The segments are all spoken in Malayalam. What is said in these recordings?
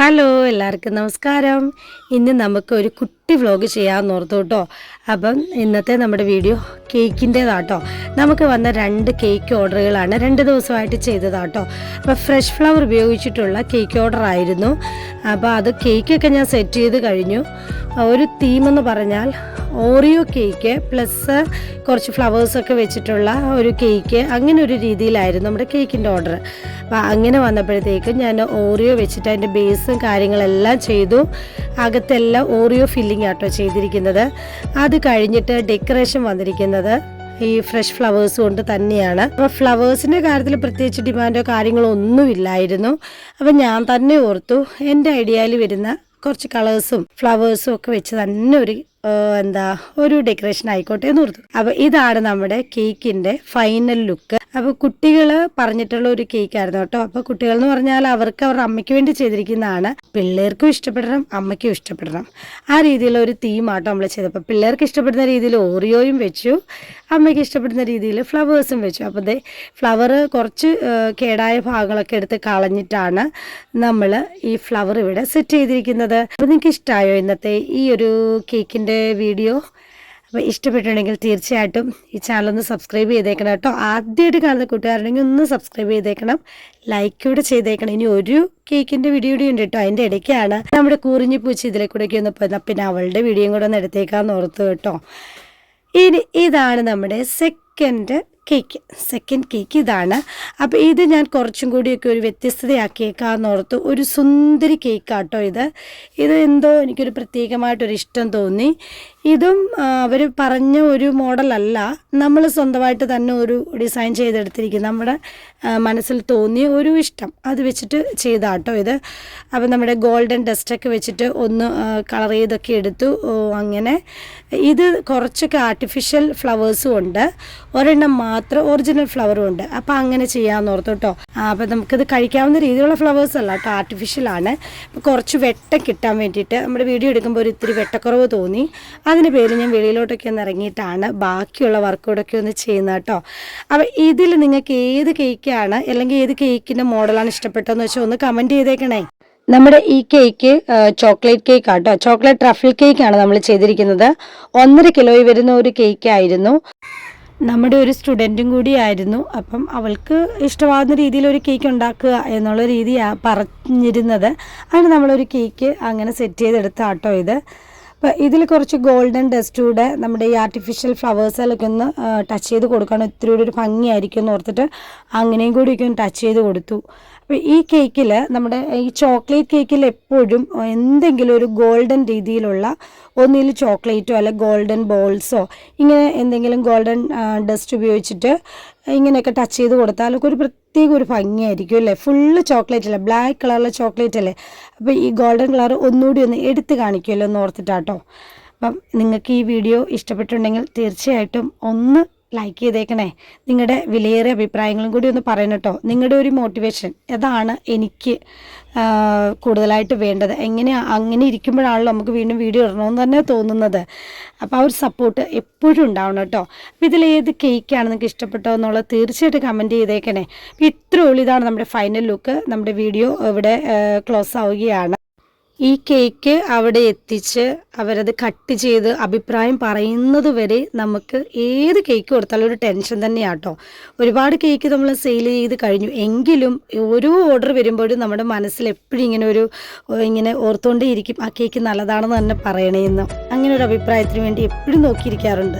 ഹലോ എല്ലാവർക്കും നമസ്കാരം. ഇന്ന് നമുക്ക് ഒരു കുട്ടി വ്ലോഗ് ചെയ്യാമെന്ന് ഓർത്തു കേട്ടോ. അപ്പം ഇന്നത്തെ നമ്മുടെ വീഡിയോ കേക്കിന്റേതാട്ടോ. നമുക്ക് വന്ന രണ്ട് കേക്ക് ഓർഡറുകളാണ് രണ്ട് ദിവസമായിട്ട് ചെയ്തതാട്ടോ. അപ്പോൾ ഫ്രഷ് ഫ്ലവർ ഉപയോഗിച്ചിട്ടുള്ള കേക്ക് ഓർഡർ ആയിരുന്നു അപ്പോൾ അത് കേക്കൊക്കെ ഞാൻ സെറ്റ് ചെയ്ത് കഴിഞ്ഞു. ഒരു തീമെന്ന് പറഞ്ഞാൽ ഓറിയോ കേക്ക് പ്ലസ് കുറച്ച് ഫ്ലവേഴ്സൊക്കെ വെച്ചിട്ടുള്ള ഒരു കേക്ക് അങ്ങനെ ഒരു രീതിയിലായിരുന്നു നമ്മുടെ കേക്കിന്റെ ഓർഡർ അപ്പോൾ അങ്ങനെ വന്നപ്പോഴത്തേക്കും ഞാൻ ഓറിയോ വെച്ചിട്ട് അതിന്റെ ബേസും കാര്യങ്ങളെല്ലാം ചെയ്തു. അകത്തെല്ലാം ഓറിയോ ഫില്ലിംഗ് ആട്ടോ ചെയ്തിരിക്കുന്നത്. അത് കഴിഞ്ഞിട്ട് ഡെക്കറേഷൻ വന്നിരിക്കുന്നത് ഈ ഫ്രഷ് ഫ്ലവേഴ്സ് കൊണ്ട് തന്നെയാണ്. അപ്പോൾ ഫ്ലവേഴ്സിന്റെ കാര്യത്തിൽ പ്രത്യേകിച്ച് ഡിമാൻഡോ കാര്യങ്ങളോ ഒന്നുമില്ലായിരുന്നു. അപ്പം ഞാൻ തന്നെ ഓർത്തു എന്റെ ഐഡിയയിൽ വരുന്ന കുറച്ച് കളേഴ്സും ഫ്ലവേഴ്സും ഒക്കെ വെച്ച് തന്നെ ഒരു എന്താ ഒരു ഡെക്കറേഷൻ ആയിക്കോട്ടെ എന്ന് ഓർത്തു. അപ്പോൾ ഇതാണ് നമ്മുടെ കേക്കിന്റെ ഫൈനൽ ലുക്ക് അപ്പോൾ കുട്ടികൾ പറഞ്ഞിട്ടുള്ള ഒരു കേക്കായിരുന്നു കേട്ടോ. അപ്പോൾ കുട്ടികൾ എന്ന് പറഞ്ഞാൽ അവർക്ക് അവരുടെ അമ്മയ്ക്ക് വേണ്ടി ചെയ്തിരിക്കുന്നതാണ്. പിള്ളേർക്കും ഇഷ്ടപ്പെടണം അമ്മയ്ക്കും ഇഷ്ടപ്പെടണം. ആ രീതിയിലുള്ള ഒരു തീമാട്ടോ നമ്മൾ ചെയ്തത്. അപ്പോൾ പിള്ളേർക്ക് ഇഷ്ടപ്പെടുന്ന രീതിയിൽ ഓറിയോയും വെച്ചു അമ്മയ്ക്ക് ഇഷ്ടപ്പെടുന്ന രീതിയിൽ ഫ്ലവേഴ്സും വെച്ചു. അപ്പോൾ ദേ ഫ്ലവർ കുറച്ച് കേടായ ഭാഗങ്ങളൊക്കെ എടുത്ത് കളഞ്ഞിട്ടാണ് നമ്മൾ ഈ ഫ്ലവർ ഇവിടെ സെറ്റ് ചെയ്തിരിക്കുന്നത്. അപ്പോൾ നിങ്ങൾക്ക് ഇഷ്ടമായോ ഇന്നത്തെ ഈ ഒരു കേക്കിന്റെ വീഡിയോ? അപ്പോൾ ഇഷ്ടപ്പെട്ടിട്ടുണ്ടെങ്കിൽ തീർച്ചയായിട്ടും ഈ ചാനൽ ഒന്ന് സബ്സ്ക്രൈബ് ചെയ്തേക്കണം കേട്ടോ. ആദ്യമായിട്ട് കാണുന്ന കൂട്ടുകാരുണ്ടെങ്കിൽ ഒന്ന് സബ്സ്ക്രൈബ് ചെയ്തേക്കണം. ലൈക്ക് കൂടെ ചെയ്തേക്കണം. ഇനി ഒരു കേക്കിന്റെ വീഡിയോ കൂടി ഉണ്ട് കേട്ടോ. അതിന്റെ ഇടയ്ക്കാണ് നമ്മുടെ കൂറിഞ്ഞി പൂച്ച ഇതിലെ കൂടെയൊക്കെ ഒന്ന് പോയി പിന്നെ അവളുടെ വീഡിയോയും കൂടെ ഒന്ന് എടുത്തേക്കാന്ന് ഓർത്ത് കേട്ടോ. ഇനി ഇതാണ് നമ്മുടെ സെക്കൻഡ് കേക്ക് സെക്കൻഡ് കേക്ക് ഇതാണ്. അപ്പോൾ ഇത് ഞാൻ കുറച്ചും കൂടിയൊക്കെ ഒരു വ്യത്യസ്തതയാക്കിയേക്കാന്ന് ഓർത്തു ഒരു സുന്ദരി കേക്കാട്ടോ ഇത്. ഇത് എന്തോ എനിക്കൊരു പ്രത്യേകമായിട്ടൊരു ഇഷ്ടം തോന്നി. ഇതും അവർ പറഞ്ഞ ഒരു മോഡലല്ല. നമ്മൾ സ്വന്തമായിട്ട് തന്നെ ഒരു ഡിസൈൻ ചെയ്തെടുത്തിരിക്കും. നമ്മുടെ മനസ്സിൽ തോന്നിയ ഒരു ഇഷ്ടം. അത് വെച്ചിട്ട് ചെയ്താട്ടോ ഇത്. അപ്പം നമ്മുടെ ഗോൾഡൻ ഡസ്റ്റൊക്കെ വെച്ചിട്ട് ഒന്ന് കളർ ചെയ്തൊക്കെ എടുത്തു. അങ്ങനെ. ഇത് കുറച്ചൊക്കെ ആർട്ടിഫിഷ്യൽ ഫ്ലവേഴ്സും ഉണ്ട്. ഒരെണ്ണം മാത്രം ഒറിജിനൽ ഫ്ലവറും ഉണ്ട്. അപ്പം അങ്ങനെ ചെയ്യാമെന്ന് ഓർത്തു കേട്ടോ അപ്പം നമുക്കിത് കഴിക്കാവുന്ന രീതിയിലുള്ള ഫ്ലവേഴ്സ് അല്ല കേട്ടോ ആർട്ടിഫിഷ്യലാണ് കുറച്ച് വെട്ടം കിട്ടാൻ വേണ്ടിയിട്ട് നമ്മുടെ വീഡിയോ എടുക്കുമ്പോൾ ഒരു ഇത്തിരി വെട്ടക്കുറവ് തോന്നി. അതിന് പേര് ഞാൻ വെളിയിലോട്ടൊക്കെ ഒന്ന് ഇറങ്ങിയിട്ടാണ് ബാക്കിയുള്ള വർക്കൗട്ടൊക്കെ ഒന്ന് ചെയ്യുന്നത് കേട്ടോ. അപ്പോൾ ഇതിൽ നിങ്ങൾക്ക് ഏത് കേക്കാണ് അല്ലെങ്കിൽ ഏത് കേക്കിന്റെ മോഡലാണ് ഇഷ്ടപ്പെട്ടതെന്ന് വെച്ചാൽ ഒന്ന് കമന്റ് ചെയ്തേക്കണേ. നമ്മുടെ ഈ കേക്ക് ചോക്ലേറ്റ് കേക്ക് ആട്ടോ ചോക്ലേറ്റ് ട്രഫിൾ കേക്കാണ് നമ്മൾ ചെയ്തിരിക്കുന്നത്. ഒന്നര കിലോയിൽ വരുന്ന ഒരു കേക്ക് ആയിരുന്നു. നമ്മുടെ ഒരു സ്റ്റുഡന്റും കൂടിയായിരുന്നു അപ്പം അവൾക്ക് ഇഷ്ടമാകുന്ന രീതിയിൽ ഒരു കേക്ക് ഉണ്ടാക്കുക എന്നുള്ള രീതിയാണ് പറഞ്ഞിരുന്നത്. അങ്ങനെ നമ്മളൊരു കേക്ക് അങ്ങനെ സെറ്റ് ചെയ്തെടുത്ത ആട്ടോ ഇത്. അപ്പോൾ ഇതിൽ കുറച്ച് ഗോൾഡൻ ഡസ്റ്റ് ഡസ്റ്റൂടെ നമ്മുടെ ഈ ആർട്ടിഫിഷ്യൽ ഫ്ലവേഴ്സിലൊക്കെ ഒന്ന് ടച്ച് ചെയ്ത് കൊടുക്കണം. ഇത്തിരി കൂടി ഒരു ഭംഗിയായിരിക്കും എന്ന് ഓർത്തിട്ട് അങ്ങനെയും കൂടി ഒക്കെ ഒന്ന് ടച്ച് ചെയ്ത് കൊടുത്തു. അപ്പോൾ ഈ കേക്കിൽ നമ്മുടെ ഈ ചോക്ലേറ്റ് കേക്കിൽ എപ്പോഴും എന്തെങ്കിലും ഒരു ഗോൾഡൻ രീതിയിലുള്ള ഒന്നിൽ ചോക്ലേറ്റോ അല്ലെ ഗോൾഡൻ ബോൾസോ ഇങ്ങനെ എന്തെങ്കിലും ഗോൾഡൻ ഡസ്റ്റ് ഉപയോഗിച്ചിട്ട് ഇങ്ങനെയൊക്കെ ടച്ച് ചെയ്ത് കൊടുത്താലൊക്കെ ഒരു പ്രത്യേക ഒരു ഭംഗിയായിരിക്കും അല്ലേ? ഫുള്ള് ചോക്ലേറ്റ് അല്ലേ? ബ്ലാക്ക് കളറിലെ ചോക്ലേറ്റ് അല്ലേ? അപ്പോൾ ഈ ഗോൾഡൻ കളർ ഒന്നുകൂടി ഒന്ന് എടുത്ത് കാണിക്കുമല്ലോ എന്ന് ഓർത്തിട്ടാട്ടോ. അപ്പം നിങ്ങൾക്ക് ഈ വീഡിയോ ഇഷ്ടപ്പെട്ടിട്ടുണ്ടെങ്കിൽ തീർച്ചയായിട്ടും ഒന്ന് ലൈക്ക് ചെയ്തേക്കണേ. നിങ്ങളുടെ വിലയേറിയ അഭിപ്രായങ്ങളും കൂടി ഒന്ന് പറയണം കേട്ടോ. നിങ്ങളുടെ ഒരു മോട്ടിവേഷൻ അതാണ് എനിക്ക് കൂടുതലായിട്ട് വേണ്ടത്. എങ്ങനെ അങ്ങനെ ഇരിക്കുമ്പോഴാണല്ലോ നമുക്ക് വീണ്ടും വീഡിയോ ഇടണമെന്ന് തന്നെ തോന്നുന്നത്. അപ്പോൾ ആ ഒരു സപ്പോർട്ട് എപ്പോഴും ഉണ്ടാവണം കേട്ടോ. അപ്പോൾ ഇതിൽ ഏത് കേക്കാണ് നിങ്ങൾക്ക് ഇഷ്ടപ്പെട്ടോ എന്നുള്ളത് തീർച്ചയായിട്ടും കമന്റ് ചെയ്തേക്കണേ. അപ്പോൾ ഇത്ര ഉള്ളൂ. ഇതാണ് നമ്മുടെ ഫൈനൽ ലുക്ക് നമ്മുടെ വീഡിയോ ഇവിടെ ക്ലോസ് ആവുകയാണ്. ഈ കേക്ക് അവിടെ എത്തിച്ച് അവരത് കട്ട് ചെയ്ത് അഭിപ്രായം പറയുന്നത് വരെ നമുക്ക് ഏത് കേക്ക് കൊടുത്താലും ഒരു ടെൻഷൻ തന്നെയാട്ടോ ഒരുപാട് കേക്ക് നമ്മൾ സെയിൽ ചെയ്ത് കഴിഞ്ഞു. എങ്കിലും ഓരോ ഓർഡർ വരുമ്പോഴും നമ്മുടെ മനസ്സിൽ എപ്പോഴും ഇങ്ങനെ ഒരു ഇങ്ങനെ ഓർത്തുകൊണ്ടേ ഇരിക്കും ആ കേക്ക് നല്ലതാണെന്ന് തന്നെ പറയണേന്ന് അങ്ങനെ ഒരു അഭിപ്രായത്തിന് വേണ്ടി എപ്പോഴും നോക്കിയിരിക്കാറുണ്ട്.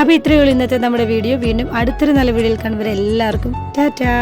അപ്പോൾ ഇത്രയേ ഉള്ളൂ ഇന്നത്തെ നമ്മുടെ വീഡിയോ. വീണ്ടും അടുത്തൊരു നല്ല വീഡിയോയിൽ കാണുമ്പോൾ എല്ലാവർക്കും ടാറ്റാ.